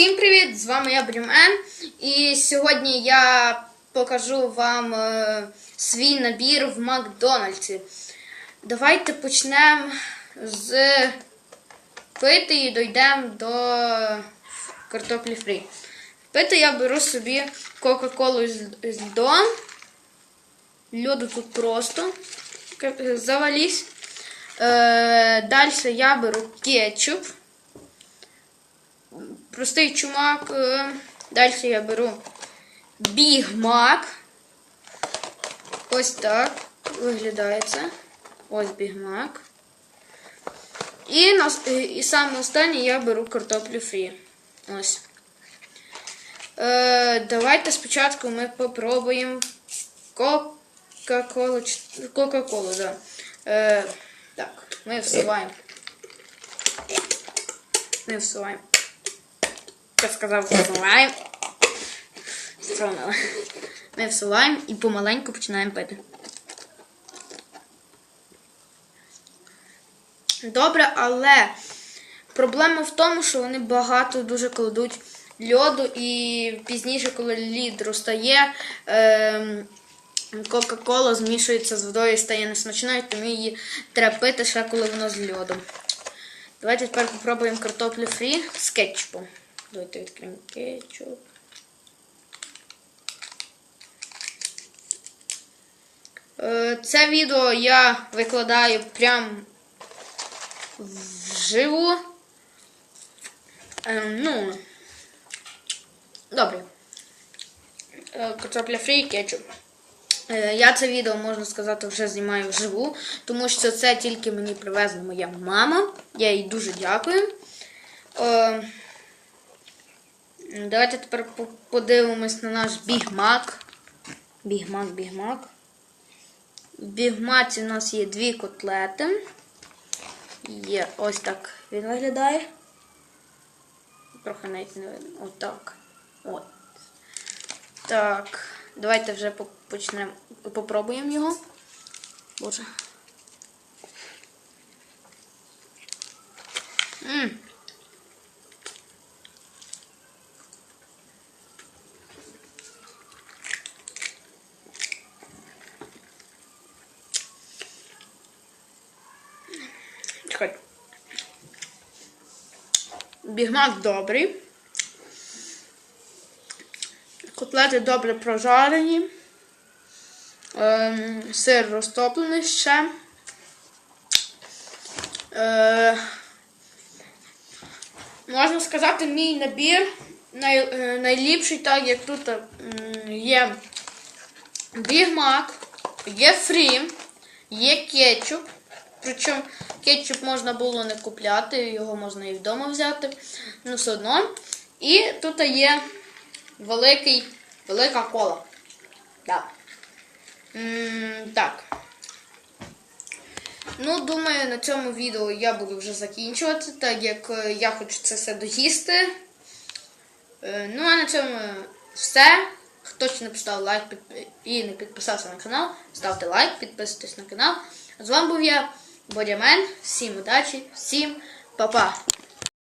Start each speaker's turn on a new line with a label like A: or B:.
A: Всім привіт! З вами я Брюмен. І сьогодні я покажу вам е, свій набір в Макдональдсі. Давайте почнемо з пити і дійдемо до картоплі фрі. Пити я беру собі Кока-Колу з, льдом. Льоду тут просто завались. Е, Далі я беру кетчуп простий чумак. Е, Далі я беру Біг Мак. Ось так виглядає це. Ось Біг Мак. І, і саме останнє я беру картоплю фрі. Ось. Е, давайте спочатку ми попробуємо Кока-Колу. Кока-Колу, да. Е, так, ми всуваємо. Ми всуваємо. Я сказав, всуваємо. Стромили. Ми всуваємо і помаленьку починаємо пити. Добре, але проблема в тому, що вони багато дуже кладуть льоду, і пізніше, коли лід розтає, ем, Кока-Кола змішується з водою і стає несмачною, тому її треба пити ще коли воно з льодом. Давайте тепер попробуємо картоплю фрі з кетчупом. Давайте відкриємо кетчуп. Е, Це відео я викладаю прям вживу. Е, Ну, добре. Е, Картопля фрі кетчуп. Е, Я це відео, можна сказати, вже знімаю вживу, тому що це тільки мені привезла моя мама. Я їй дуже дякую. Давайте тепер подивимось на наш бігмак. Бігмак, бігмак. В бігмаці у нас є дві котлети. Є ось так він виглядає. Трохи навіть не видно. Отак. От. Так. Давайте вже почнемо. Попробуємо його. Боже. Чекай. Бігмак добрий. Котлети добре прожарені. Ем, сир розтоплений ще. Е, можна сказати, мій набір най, е, найліпший, так як тут м, є бігмак, є фрі, є кетчуп. Причому кетчуп можна було не купляти, його можна і вдома взяти. Ну, все одно. І тут є великий, велика кола. Так. М, так. Ну, думаю, на цьому відео я буду вже закінчувати, так як е, я хочу це все доїсти. Е, Ну, а на цьому все. Хто ще не поставив лайк і не підписався на канал, ставте лайк, підписуйтесь на канал. З вами був я, Бодямен. Всім удачі, всім па-па!